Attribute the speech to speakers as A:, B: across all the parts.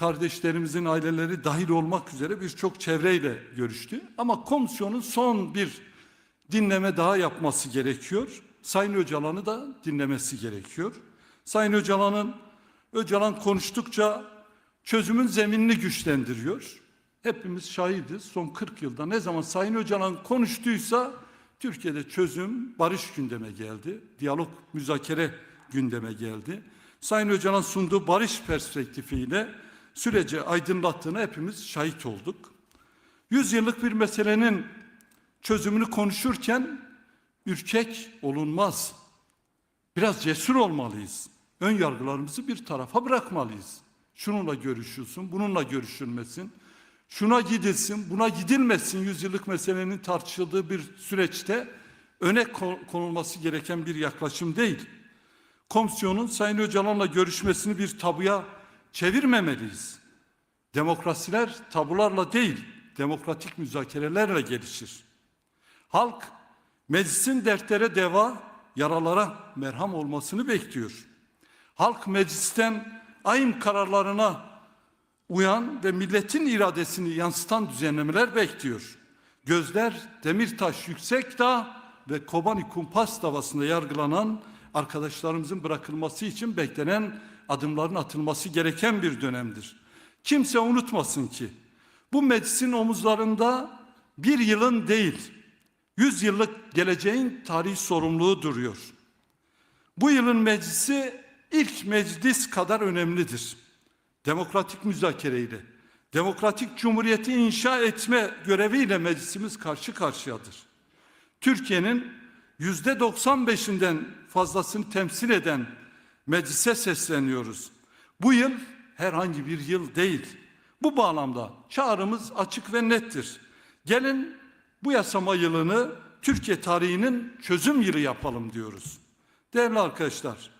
A: kardeşlerimizin aileleri dahil olmak üzere birçok çevreyle görüştü. Ama komisyonun son bir dinleme daha yapması gerekiyor. Sayın Öcalan'ı da dinlemesi gerekiyor. Sayın Öcalan'ın Öcalan konuştukça çözümün zeminini güçlendiriyor. Hepimiz şahidiz. Son 40 yılda ne zaman Sayın Öcalan konuştuysa Türkiye'de çözüm, barış gündeme geldi. Diyalog, müzakere gündeme geldi. Sayın Öcalan sunduğu barış perspektifiyle süreci aydınlattığına hepimiz şahit olduk. Yüzyıllık bir meselenin çözümünü konuşurken ürkek olunmaz. Biraz cesur olmalıyız. Ön yargılarımızı bir tarafa bırakmalıyız. Şununla görüşülsün, bununla görüşülmesin. Şuna gidilsin, buna gidilmesin yüzyıllık meselenin tartışıldığı bir süreçte öne ko- konulması gereken bir yaklaşım değil. Komisyonun Sayın Öcalan'la görüşmesini bir tabuya çevirmemeliyiz. Demokrasiler tabularla değil, demokratik müzakerelerle gelişir. Halk meclisin dertlere deva, yaralara merham olmasını bekliyor. Halk meclisten ayım kararlarına uyan ve milletin iradesini yansıtan düzenlemeler bekliyor. Gözler Demirtaş Yüksekdağ ve Kobani Kumpas davasında yargılanan arkadaşlarımızın bırakılması için beklenen adımların atılması gereken bir dönemdir. Kimse unutmasın ki bu meclisin omuzlarında bir yılın değil, yüz yıllık geleceğin tarihi sorumluluğu duruyor. Bu yılın meclisi ilk meclis kadar önemlidir. Demokratik müzakereyle, demokratik cumhuriyeti inşa etme göreviyle meclisimiz karşı karşıyadır. Türkiye'nin yüzde 95'inden fazlasını temsil eden meclise sesleniyoruz. Bu yıl herhangi bir yıl değil. Bu bağlamda çağrımız açık ve nettir. Gelin bu yasama yılını Türkiye tarihinin çözüm yılı yapalım diyoruz. Değerli arkadaşlar,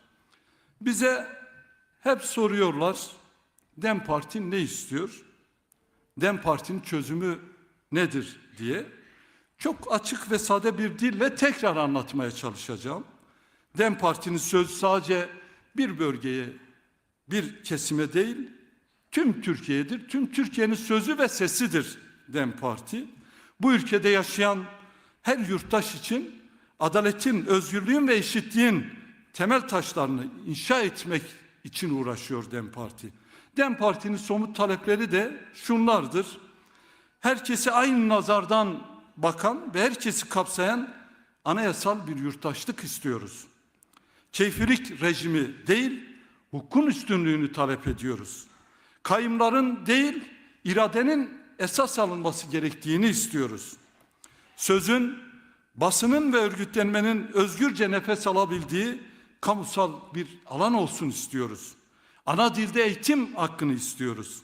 A: bize hep soruyorlar, Dem Parti ne istiyor? Dem Parti'nin çözümü nedir diye. Çok açık ve sade bir dille tekrar anlatmaya çalışacağım. Dem Parti'nin sözü sadece bir bölgeye, bir kesime değil, tüm Türkiye'dir. Tüm Türkiye'nin sözü ve sesidir Dem Parti. Bu ülkede yaşayan her yurttaş için adaletin, özgürlüğün ve eşitliğin temel taşlarını inşa etmek için uğraşıyor Dem Parti. Dem Parti'nin somut talepleri de şunlardır. Herkesi aynı nazardan bakan ve herkesi kapsayan anayasal bir yurttaşlık istiyoruz. Keyfilik rejimi değil, hukukun üstünlüğünü talep ediyoruz. Kayımların değil, iradenin esas alınması gerektiğini istiyoruz. Sözün, basının ve örgütlenmenin özgürce nefes alabildiği kamusal bir alan olsun istiyoruz. Ana dilde eğitim hakkını istiyoruz.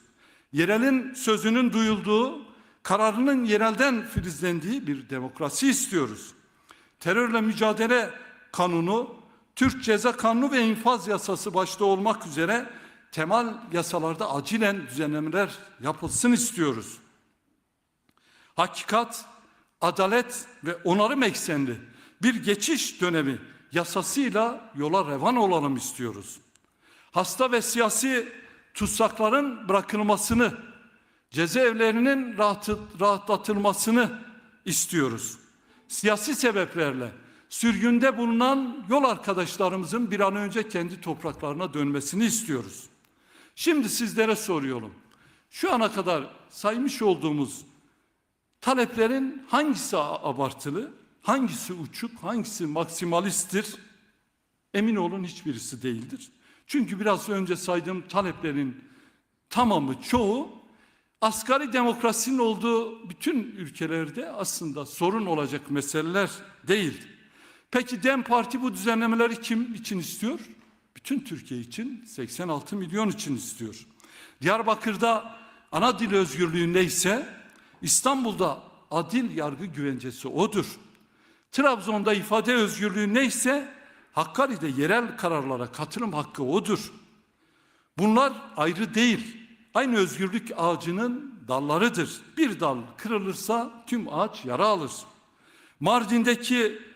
A: Yerelin sözünün duyulduğu, kararının yerelden filizlendiği bir demokrasi istiyoruz. Terörle mücadele kanunu, Türk Ceza Kanunu ve infaz yasası başta olmak üzere temel yasalarda acilen düzenlemeler yapılsın istiyoruz. Hakikat, adalet ve onarım eksenli bir geçiş dönemi yasasıyla yola revan olalım istiyoruz. Hasta ve siyasi tutsakların bırakılmasını, cezaevlerinin rahatı, rahatlatılmasını istiyoruz. Siyasi sebeplerle sürgünde bulunan yol arkadaşlarımızın bir an önce kendi topraklarına dönmesini istiyoruz. Şimdi sizlere soruyorum. Şu ana kadar saymış olduğumuz taleplerin hangisi abartılı, hangisi uçuk, hangisi maksimalisttir? Emin olun hiçbirisi değildir. Çünkü biraz önce saydığım taleplerin tamamı, çoğu asgari demokrasinin olduğu bütün ülkelerde aslında sorun olacak meseleler değil. Peki DEM Parti bu düzenlemeleri kim için istiyor? Bütün Türkiye için 86 milyon için istiyor. Diyarbakır'da ana dil özgürlüğü neyse İstanbul'da adil yargı güvencesi odur. Trabzon'da ifade özgürlüğü neyse Hakkari'de yerel kararlara katılım hakkı odur. Bunlar ayrı değil. Aynı özgürlük ağacının dallarıdır. Bir dal kırılırsa tüm ağaç yara alır. Mardin'deki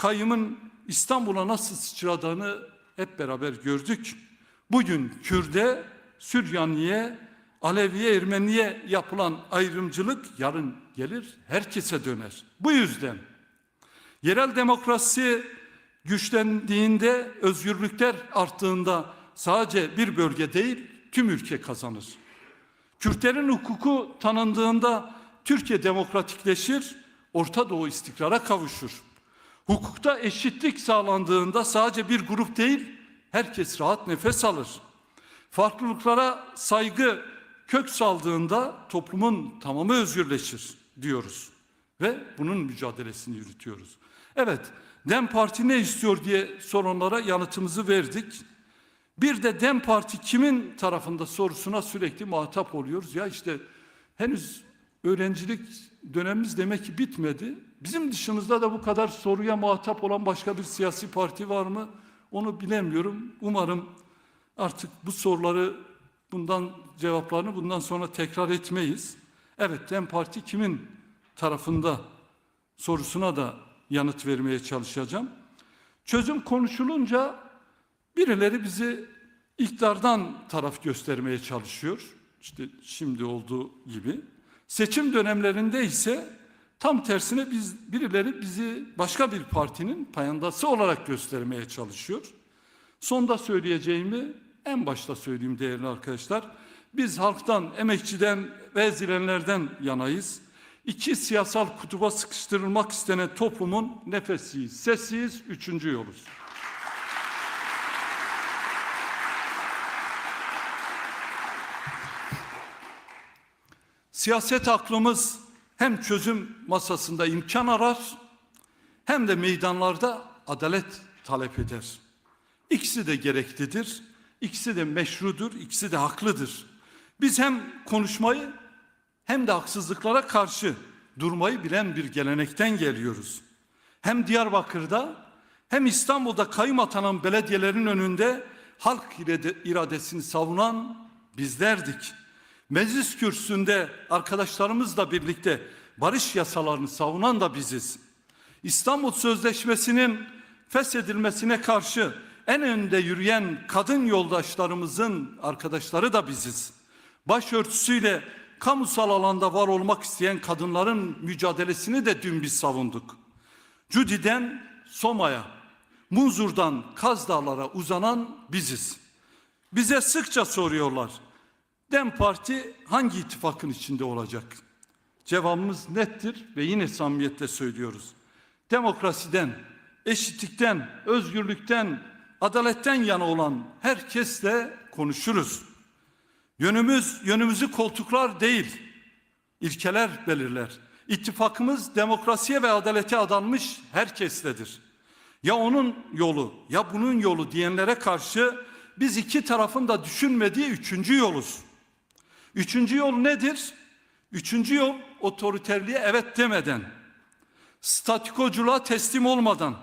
A: kayımın İstanbul'a nasıl sıçradığını hep beraber gördük. Bugün Kürde, Süryaniye, Aleviye, Ermeniye yapılan ayrımcılık yarın gelir herkese döner. Bu yüzden yerel demokrasi güçlendiğinde, özgürlükler arttığında sadece bir bölge değil tüm ülke kazanır. Kürtlerin hukuku tanındığında Türkiye demokratikleşir, Orta Doğu istikrara kavuşur. Hukukta eşitlik sağlandığında sadece bir grup değil, herkes rahat nefes alır. Farklılıklara saygı kök saldığında toplumun tamamı özgürleşir diyoruz. Ve bunun mücadelesini yürütüyoruz. Evet, DEM Parti ne istiyor diye soranlara yanıtımızı verdik. Bir de DEM Parti kimin tarafında sorusuna sürekli muhatap oluyoruz. Ya işte henüz öğrencilik dönemimiz demek ki bitmedi. Bizim dışımızda da bu kadar soruya muhatap olan başka bir siyasi parti var mı? Onu bilemiyorum. Umarım artık bu soruları bundan cevaplarını bundan sonra tekrar etmeyiz. Evet DEM Parti kimin tarafında sorusuna da yanıt vermeye çalışacağım. Çözüm konuşulunca birileri bizi iktidardan taraf göstermeye çalışıyor. İşte şimdi olduğu gibi. Seçim dönemlerinde ise tam tersine biz birileri bizi başka bir partinin payandası olarak göstermeye çalışıyor. Sonda söyleyeceğimi en başta söyleyeyim değerli arkadaşlar. Biz halktan, emekçiden ve zilenlerden yanayız. İki siyasal kutuba sıkıştırılmak istenen toplumun nefessiyiz, sessiyiz, üçüncü yoluz. Siyaset aklımız hem çözüm masasında imkan arar hem de meydanlarda adalet talep eder. İkisi de gereklidir, ikisi de meşrudur, ikisi de haklıdır. Biz hem konuşmayı hem de haksızlıklara karşı durmayı bilen bir gelenekten geliyoruz. Hem Diyarbakır'da hem İstanbul'da kayım atanan belediyelerin önünde halk iradesini savunan bizlerdik. Meclis kürsüsünde arkadaşlarımızla birlikte barış yasalarını savunan da biziz. İstanbul Sözleşmesi'nin feshedilmesine karşı en önde yürüyen kadın yoldaşlarımızın arkadaşları da biziz. Başörtüsüyle kamusal alanda var olmak isteyen kadınların mücadelesini de dün biz savunduk. Cudi'den Soma'ya, Munzur'dan Kaz Dağlar'a uzanan biziz. Bize sıkça soruyorlar. DEM Parti hangi ittifakın içinde olacak? Cevabımız nettir ve yine samimiyetle söylüyoruz. Demokrasiden, eşitlikten, özgürlükten, adaletten yana olan herkesle konuşuruz. Yönümüz, yönümüzü koltuklar değil, ilkeler belirler. İttifakımız demokrasiye ve adalete adanmış herkesledir. Ya onun yolu ya bunun yolu diyenlere karşı biz iki tarafın da düşünmediği üçüncü yoluz. Üçüncü yol nedir? Üçüncü yol otoriterliğe evet demeden, statikoculuğa teslim olmadan,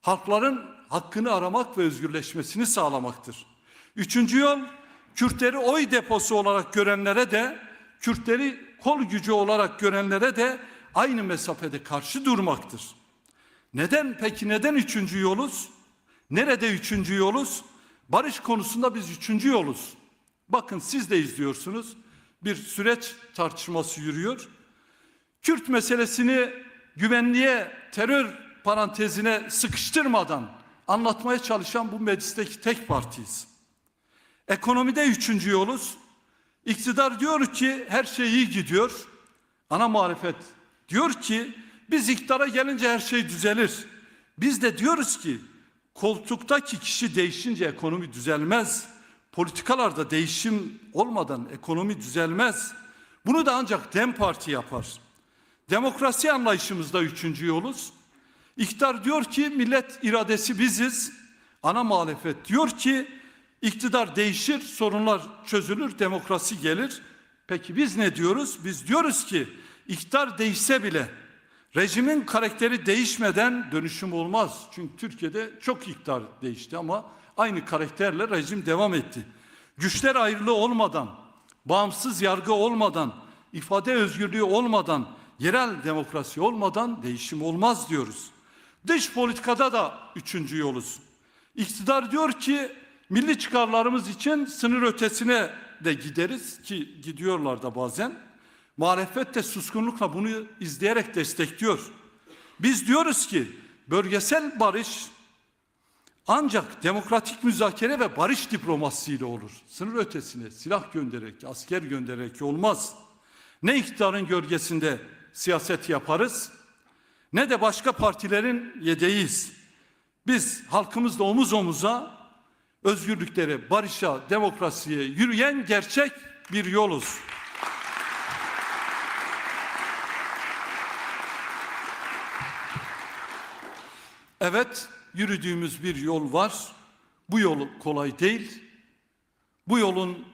A: halkların hakkını aramak ve özgürleşmesini sağlamaktır. Üçüncü yol Kürtleri oy deposu olarak görenlere de, Kürtleri kol gücü olarak görenlere de aynı mesafede karşı durmaktır. Neden peki neden üçüncü yoluz? Nerede üçüncü yoluz? Barış konusunda biz üçüncü yoluz. Bakın siz de izliyorsunuz. Bir süreç tartışması yürüyor. Kürt meselesini güvenliğe, terör parantezine sıkıştırmadan anlatmaya çalışan bu meclisteki tek partiyiz. Ekonomide üçüncü yoluz. İktidar diyor ki her şey iyi gidiyor. Ana muhalefet diyor ki biz iktidara gelince her şey düzelir. Biz de diyoruz ki koltuktaki kişi değişince ekonomi düzelmez. Politikalarda değişim olmadan ekonomi düzelmez. Bunu da ancak DEM Parti yapar. Demokrasi anlayışımızda üçüncü yoluz. İktidar diyor ki millet iradesi biziz. Ana muhalefet diyor ki iktidar değişir, sorunlar çözülür, demokrasi gelir. Peki biz ne diyoruz? Biz diyoruz ki iktidar değişse bile rejimin karakteri değişmeden dönüşüm olmaz. Çünkü Türkiye'de çok iktidar değişti ama aynı karakterle rejim devam etti. Güçler ayrılığı olmadan, bağımsız yargı olmadan, ifade özgürlüğü olmadan, yerel demokrasi olmadan değişim olmaz diyoruz. Dış politikada da üçüncü yoluz. İktidar diyor ki milli çıkarlarımız için sınır ötesine de gideriz ki gidiyorlar da bazen. Muhalefet de suskunlukla bunu izleyerek destekliyor. Biz diyoruz ki bölgesel barış ancak demokratik müzakere ve barış diplomasisiyle olur. Sınır ötesine silah göndererek, asker göndererek olmaz. Ne iktidarın gölgesinde siyaset yaparız ne de başka partilerin yedeğiyiz. Biz halkımızla omuz omuza özgürlüklere, barışa, demokrasiye yürüyen gerçek bir yoluz. Evet, yürüdüğümüz bir yol var. Bu yol kolay değil. Bu yolun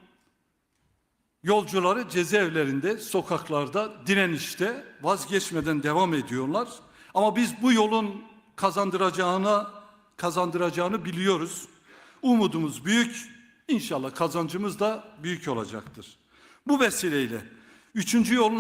A: yolcuları cezaevlerinde, sokaklarda, direnişte vazgeçmeden devam ediyorlar. Ama biz bu yolun kazandıracağını kazandıracağını biliyoruz. Umudumuz büyük. İnşallah kazancımız da büyük olacaktır. Bu vesileyle üçüncü yolun